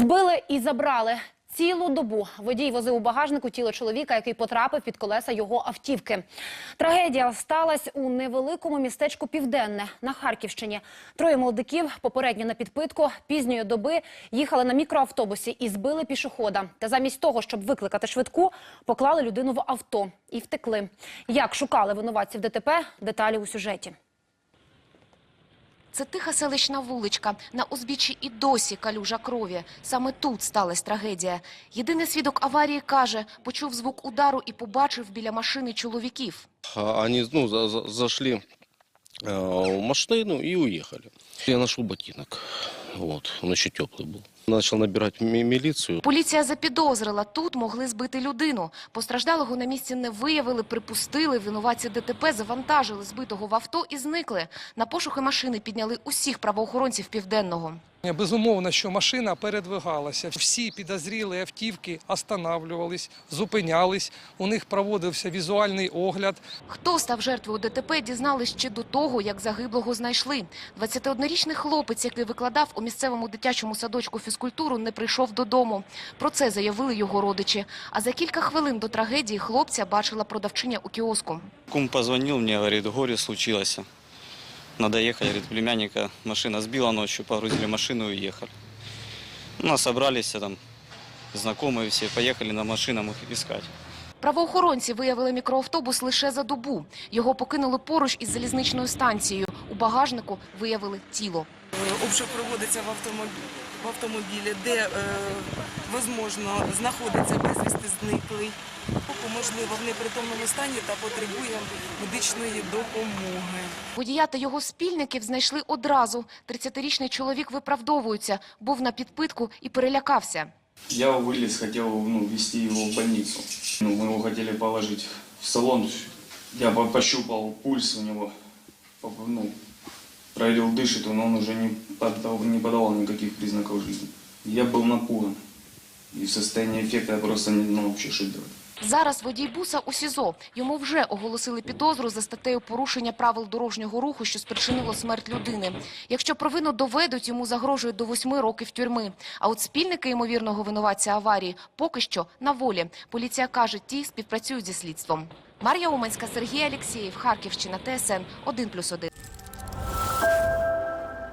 Збили і забрали. Цілу добу водій возив у багажнику тіло чоловіка, який потрапив під колеса його автівки. Трагедія сталася у невеликому містечку Південне на Харківщині. Троє молодиків, попередньо на підпитку, пізньої доби їхали на мікроавтобусі і збили пішохода. Та замість того, щоб викликати швидку, поклали людину в авто і втекли. Як шукали винуватців ДТП? Деталі у сюжеті. Це тиха селищна вуличка. На узбіччі і досі калюжа крові. Саме тут сталася трагедія. Єдиний свідок аварії каже, почув звук удару і побачив біля машини чоловіків. А Они ну, за- за- зашли э, в машину и уехали. Я нашел ботинок. Вот, он еще теплый был. Начал набирати міліцію. Поліція запідозрила, тут могли збити людину. Постраждалого на місці не виявили, припустили. Винуватці ДТП завантажили збитого в авто і зникли. На пошуки машини підняли усіх правоохоронців Південного. Безумовно, що машина передвигалася. Всі підозріли автівки останавливались, зупинялись. У них проводився візуальний огляд. Хто став жертвою ДТП, дізнались ще до того, як загиблого знайшли. 21-річний хлопець, який викладав у місцевому дитячому садочку фізкультуру, не прийшов додому. Про це заявили його родичі. А за кілька хвилин до трагедії хлопця бачила продавчиня у кіоску. Кум позвонил мне, говорит, горе случилось. Надо ехать, говорит, племянника машина сбила ночью, погрузили машину и уехали. Ну, а собрались там знакомые все, поехали на машинах их искать. Правоохоронці виявили мікроавтобус лише за добу. Його покинули поруч із залізничною станцією. У багажнику виявили тіло. Обшук проводиться в автомобілі, в автомобілі де, е, возможно, знаходиться безвісти зниклий, можливо, в непритомному стані та потребує медичної допомоги. Водія та його спільників знайшли одразу. 30-річний чоловік виправдовується, був на підпитку і перелякався. Я вылез, хотел ну, везти его в больницу. Ну, мы его хотели положить в салон. Я по- пощупал пульс у него, по- ну, проверил, дышит он, он уже не подал- не подавал никаких признаков жизни. Я был напуган. И в состоянии эффекта я просто не знал вообще, что делать. Зараз водій буса у СІЗО. Йому вже оголосили підозру за статтею порушення правил дорожнього руху, що спричинило смерть людини. Якщо провину доведуть, йому загрожує до восьми років тюрми. А от спільники ймовірного винуватця аварії поки що на волі. Поліція каже, ті співпрацюють зі слідством. Мар'я Уманська, Сергій Алєксєєв, Харківщина, ТСН 1+,1.